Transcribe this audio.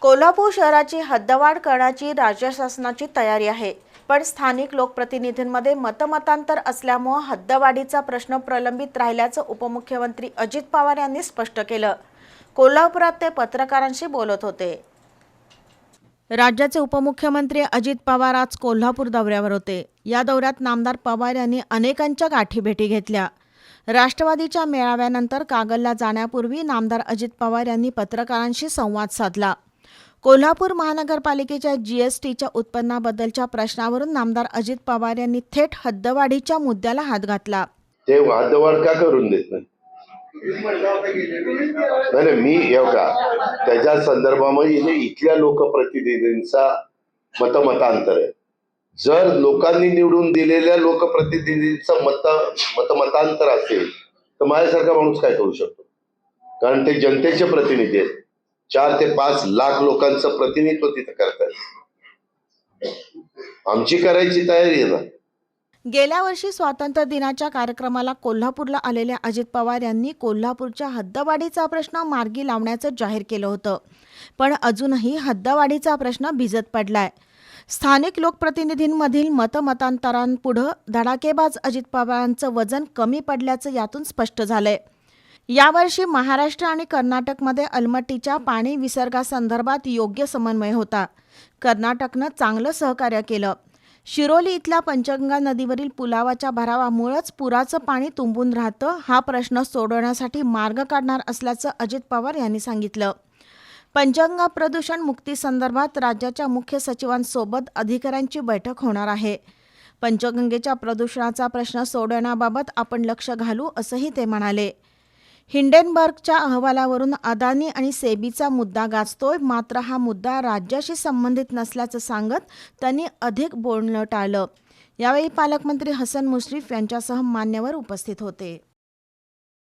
कोल्हापूर शहराची हद्दवाढ करण्याची राज्य शासनाची तयारी आहे. पण स्थानिक लोकप्रतिनिधींमध्ये मतमतांतर असल्यामुळं हद्दवाढीचा प्रश्न प्रलंबित राहिल्याचं उपमुख्यमंत्री अजित पवार यांनी स्पष्ट केलं. कोल्हापुरात ते पत्रकारांशी बोलत होते. राज्याचे उपमुख्यमंत्री अजित पवार आज कोल्हापूर दौऱ्यावर होते. या दौऱ्यात नामदार पवार यांनी अनेकांच्या गाठीभेटी घेतल्या. राष्ट्रवादीच्या मेळाव्यानंतर कागलला जाण्यापूर्वी नामदार अजित पवार यांनी पत्रकारांशी संवाद साधला. कोल्हापूर महानगरपालिकेच्या जीएसटीच्या उत्पन्नाबद्दलच्या प्रश्नावरून नामदार अजित पवार यांनी थेट हद्दवाढीच्या मुद्द्याला हात घातला. ते हद्दवाढ का करून देत नाही? मी येऊ का त्याच्या संदर्भामध्ये इथल्या लोकप्रतिनिधींचा मतमतांतर आहे. जर लोकांनी निवडून दिलेल्या लोकप्रतिनिधींचं मत मतमतांतर असेल तर माझ्यासारखा माणूस काय करू शकतो? कारण ते जनतेचे प्रतिनिधी आहेत. चार ते पाच लाख लोकांचं प्रतिनिधित्व तिथं करतात आमची करायची तयारी आहे ना. गेल्या वर्षी स्वातंत्र्य दिनाच्या कार्यक्रमाला कोल्हापूरला आलेल्या अजित पवार यांनी कोल्हापूरच्या हद्दवाढीचा प्रश्न मार्गी लावण्याचं जाहीर केलं होतं. पण अजूनही हद्दवाढीचा प्रश्न भिजत पडलाय. स्थानिक लोकप्रतिनिधींमधील मतमतांतरांपुढं धडाकेबाज अजित पवारांचं वजन कमी पडल्याचं यातून स्पष्ट झालंय. यावर्षी महाराष्ट्र आणि कर्नाटकमध्ये अलमट्टीच्या पाणी विसर्गासंदर्भात योग्य समन्वय होता. कर्नाटकनं चांगलं सहकार्य केलं. शिरोली इथल्या पंचगंगा नदीवरील पुलावाच्या भरावामुळंच पुराचं पाणी तुंबून राहतं हा प्रश्न सोडवण्यासाठी मार्ग काढणार असल्याचं अजित पवार यांनी सांगितलं. पंचगंगा प्रदूषण मुक्तीसंदर्भात राज्याच्या मुख्य सचिवांसोबत अधिकाऱ्यांची बैठक होणार आहे. पंचगंगेच्या प्रदूषणाचा प्रश्न सोडवण्याबाबत आपण लक्ष घालू असंही ते म्हणाले. हिंडेनबर्गच्या अहवालावरून अदानी आणि सेबीचा मुद्दा गाजतोय. मात्र हा मुद्दा राज्याशी संबंधित नसल्याचं सांगत त्यांनी अधिक बोलणं टाळलं. यावेळी पालकमंत्री हसन मुश्रीफ यांच्यासह मान्यवर उपस्थित होते.